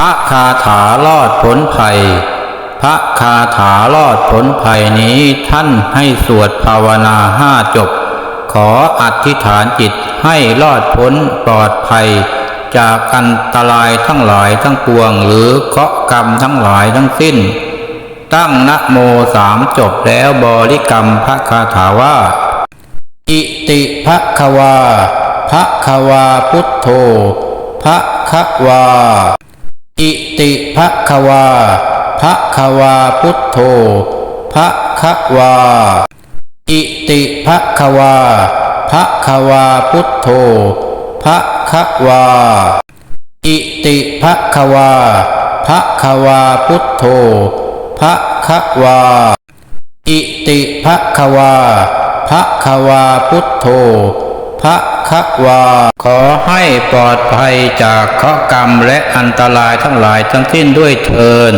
ระคาถารอดพ้นภัย พระคาถารอดพ้นภัยนี้ท่านให้สวดภาวนาห้าจบ ขออธิษฐานจิตให้รอดพ้นปลอดภัย จากอันตรายทั้งหลายทั้งปวงหรือเคาะกรรมทั้งหลายทั้งสิ้น ตั้งนะโมสามจบแล้วบริกรรมพระคาถาว่า อิติภะคะวาภะคะวาพุทโธภะคะวา อิติภะควาภะคะวาพุทโธภะคะวา อิติภะควาภะคะวาพุทโธภะคะวา อิติภะควาภะคะวาพุทโธภะคะวา อิติภะควาภะคะวาพุทโธภะ คะวา ขอให้ปลอดภัยจากเคราะห์กรรมและอันตรายทั้งหลายทั้งสิ้นด้วยเทิน